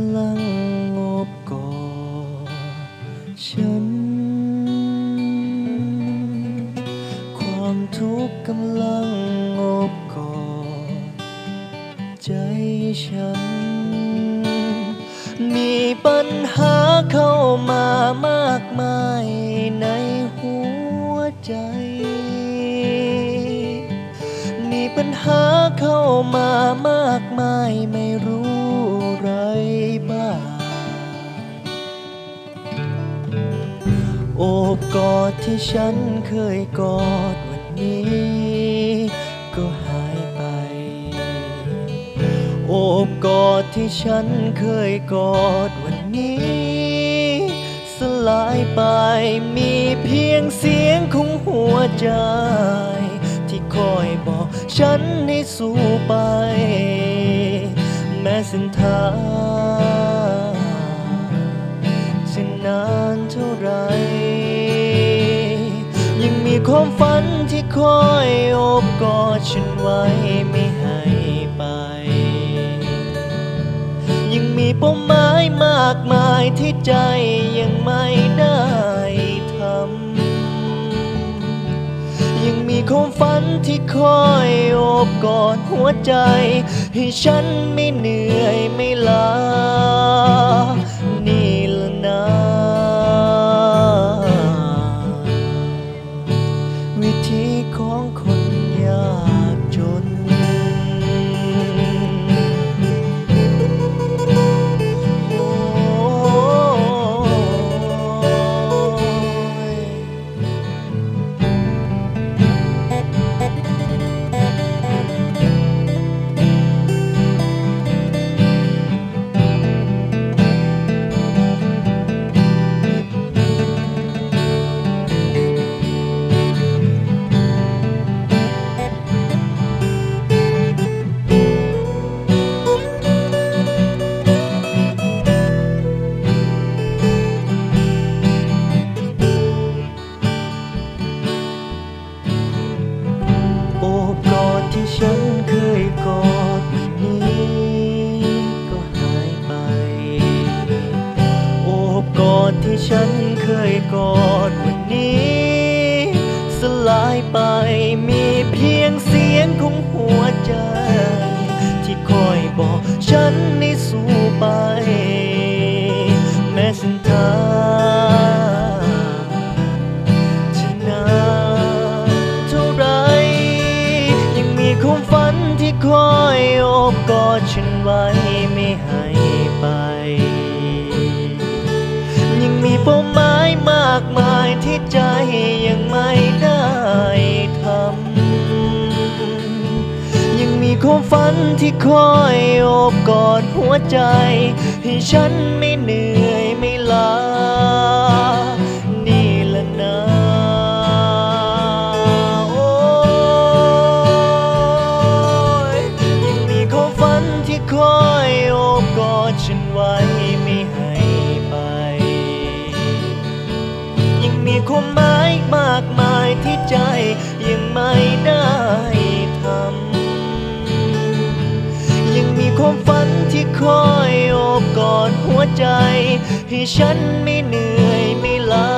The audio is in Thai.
ำลังโอบกอดฉัน ความทุกข์กำลังโอบกอดใจฉัน มีปัญหาเข้ามามากมายในหัวใจ มีปัญหาเข้ามามากมายไม่รู้ กอดที่ฉันเคยกอดวันนี้ ก็หายไป โอบกอดที่ฉันเคยกอดวันนี้ สลายไปมีเพียงเสียงของหัวใจ ที่คอยบอกฉันให้สู้ไป แม้เส้นทางจะนานเท่าไร ความฝันที่คอยโอบกอดฉันไว้ไม่ให้ไป ยังมีเป้าหมายมากมายที่ใจยังไม่ได้ทำ ยังมีความฝันที่คอยโอบกอดหัวใจ ให้ฉันไม่เหนื่อยไม่ล้า ที่ฉันเคยกอดวันนี้ สลายไปมีเพียงเสียงของหัวใจ ที่คอยบอกฉันให้สู้ไป แม้เส้นทางจะนานเท่าไร ยังมีความฝันที่คอยโอบกอดฉันไว้ไม่ให้ไป เป้าหมายมากมายที่ใจยังไม่ได้ทำ ยังมีความฝันที่คอยโอบกอดหัวใจ ให้ฉันไม่เหนื่อยไม่ล้านี่ละนะโอ้ยยังมีความฝันที่คอยโอบกอดฉันไว้ ความหมายมากมายที่ใจยังไม่ได้ทำยังมีความฝันที่คอยโอบกอดหัวใจ ให้ฉันไม่เหนื่อยไม่ล้า